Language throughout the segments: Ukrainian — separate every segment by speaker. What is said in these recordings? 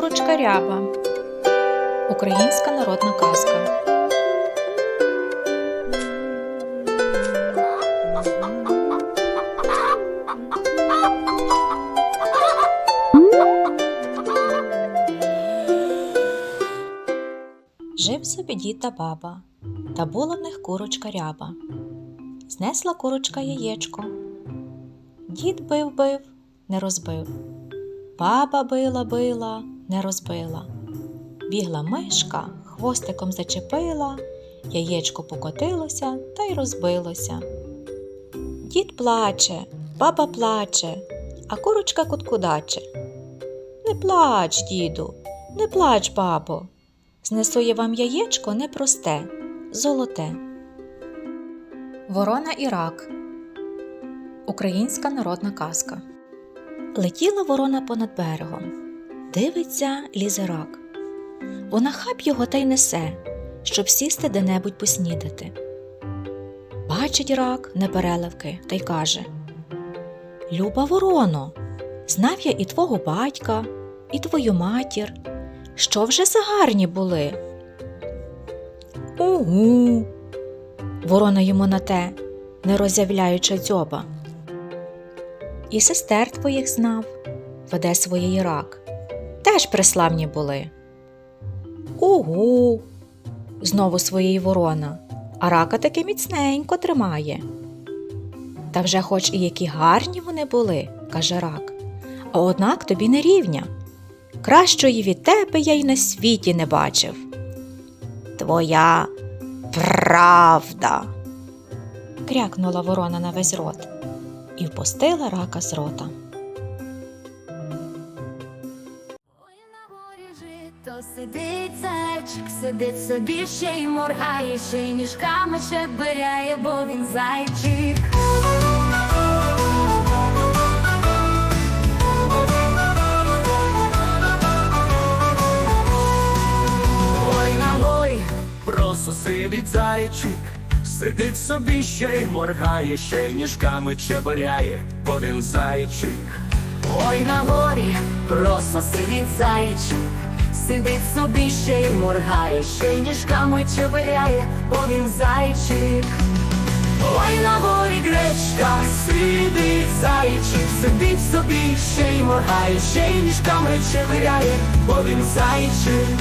Speaker 1: Курочка ряба. Українська народна казка. Жив собі дід та баба, та була в них курочка ряба. Знесла курочка яєчко. Дід бив бив, не розбив. Баба била била, не розбила. Бігла мишка, хвостиком зачепила, яєчко покотилося та й розбилося. Дід плаче, баба плаче, а курочка куткудаче. Не плач, діду, не плач, бабо. Знесу я вам яєчко непросте, золоте. Ворона і рак. Українська народна казка. Летіла ворона понад берегом. Дивиться, лізе рак. Вона хап його та й несе, щоб сісти де-небудь поснідати. Бачить рак непереливки та й каже: Люба вороно, знав я і твого батька, і твою матір, що вже за гарні були. Угу. Ворона йому на те, не роззявляючи дзьоба. І сестер твоїх знав, веде своєї рак. Теж преславні були. Угу. Знову своєї ворона, а рака таки міцненько тримає. Та вже хоч і які гарні вони були, каже рак, а однак тобі не рівня. Кращої від тебе я й на світі не бачив. Твоя правда. крякнула ворона на весь рот і впустила рака з рота.
Speaker 2: Ой, на горі жито сидить зайчик, сидить собі ще й моргає, ще й ніжками шеберяє, бо він зайчик.
Speaker 3: Ой на горі просто сидить зайчик, сидить собі ще й моргає, ще й ніжками чеборяє, один зайчик.
Speaker 2: Ой, на горі просто сидить зайчик, сидить собі ще й моргає, ще й ніжками чеберяє, бо він зайчик.
Speaker 3: Ой на горі гречка, сидить зайчик, сидить собі, ще й моргає, ще й ніжками чеборяє, один зайчик.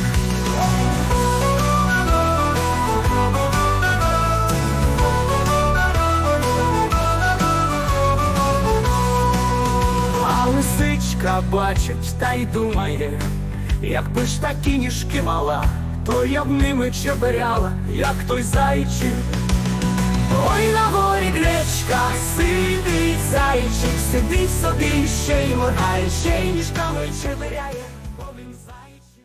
Speaker 3: Бачить та й думає, якби ж такі ніжки мала, то я б ними чеберяла, як той зайчик. Ой, на горі гречка, сидить зайчик, сидить собі, ще й моргає, ще й ніжками чеберяє, бо він зайчик.